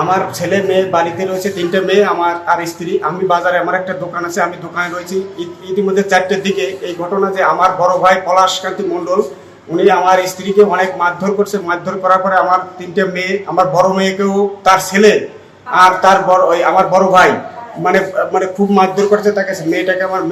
আমার ছেলে মেয়ে বাড়িতে রয়েছে, তিনটে মেয়ে, আমার আর স্ত্রী। আমি বাজারে আমার একটা দোকান আছে, আমি দোকানে রয়েছি। ইতিমধ্যে চারটের দিকে এই ঘটনা যে আমার বড় ভাই পলাশকান্তি মণ্ডল, উনি আমার স্ত্রীকে অনেক মারধর করছে। মারধর করার পরে আমার তিনটে মেয়ে, আমার বড় মেয়েকেও তার ছেলে আর তার বড়, ওই আমার বড় ভাই মানে মানে খুব মারধর করছে তাকে। মেয়েটাকে আমার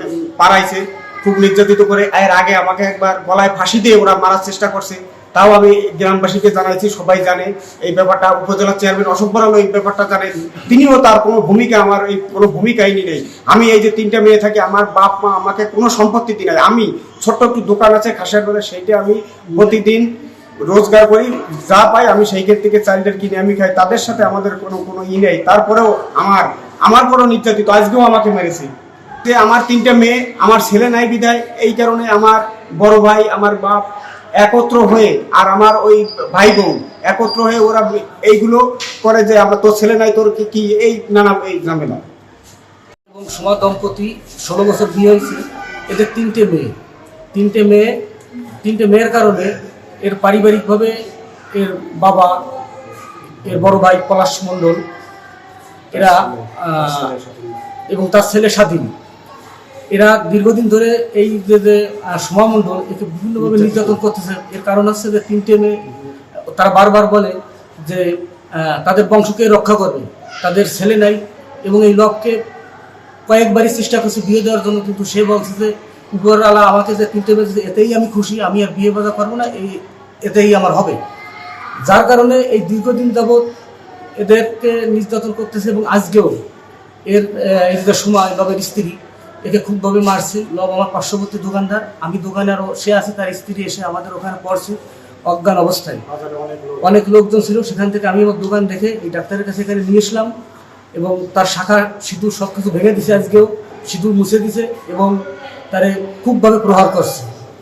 পাড়াইছে, খুব নির্যাতিত করে। এর আগে আমাকে একবার গলায় ফাঁসি দিয়ে ওরা মারার চেষ্টা করছে। তাও আমি গ্রামবাসীকে জানাইছি, সবাই জানে, এই ব্যাপারটা উপজেলা চেয়ারম্যান অশোক বরাল এই ব্যাপারটা জানেন। তিনিও তার কোনো ভূমিকা আমার এই কোনো ভূমিকাই নেই। আমি এই যে তিনটা মেয়ে থাকি, আমার বাপ মা আমাকে কোনো সম্পত্তি দিনে আমি ছোট্ট একটু দোকান আছে খাসের বলে সেইটা আমি প্রতিদিন রোজগার করি। যা পাই আমি সেই সেইখান থেকে চাইল্ডের কিনে আমি খাই। তাদের সাথে আমাদের কোনো কোনো ই নেই। তারপরেও আমার আমার বড় নির্যাতিত, আজকেও আমাকে মেরেছে। যে আমার তিনটা মেয়ে, আমার ছেলে নাই বিদায়। এই কারণে আমার বড় ভাই, আমার বাপ একত্র হয়ে আর আমার ওই ভাই বোন একত্র হয়ে ওরা এইগুলো করে যে আমরা তোর ছেলে নাই, তোর কি কি এই নানা এই ঝামেলা। এবং সোমা দম্পতি ষোলো বছর বিয়ে হয়েছে। এদের তিনটে মেয়ে। তিনটে মেয়ে, তিনটে মেয়ের কারণে এর পারিবারিকভাবে এর বাবা, এর বড় ভাই পলাশ মণ্ডল, এরা এবং তার ছেলে স্বাধীন। এরা দীর্ঘদিন ধরে এই যে যে আহ, সোমা একে বিভিন্নভাবে নির্যাতন। করতেছে। এর কারণ হচ্ছে যে তিনটে মেয়ে তারা বারবার বলে যে তাদের বংশকে রক্ষা করবে। তাদের ছেলে নাই এবং এই লককে কয়েকবারই চেষ্টা করছে বিয়ে দেওয়ার জন্য কিন্তু সে বলছে যে উপরওয়ালা আমাকে যে তিনটে বেজে এতেই আমি খুশি আমি আর বিয়ে বাজা করব না এই এতেই আমার হবে। যার কারণে এই দীর্ঘদিন যাবৎ এদেরকে নির্যাতন করতেছে এবং আজকেও এর এই যে সময় লবের স্ত্রী একে খুবভাবে মারছে। লব আমার পার্শ্ববর্তী দোকানদার। আমি দোকানে আরও সে আছে তার স্ত্রী এসে আমাদের ওখানে পড়ছে। অজ্ঞান অবস্থায়। অনেক লোকজন ছিল। সেখান থেকে আমি আমার দোকান দেখে এই ডাক্তারের কাছে এখানে নিয়ে এসলাম এবং তার শাখা সিঁদুর সব কিছু ভেঙে দিছে আজকেও। সিঁদুর মুছে দিছে এবং তারে খুবভাবে প্রহার করছে।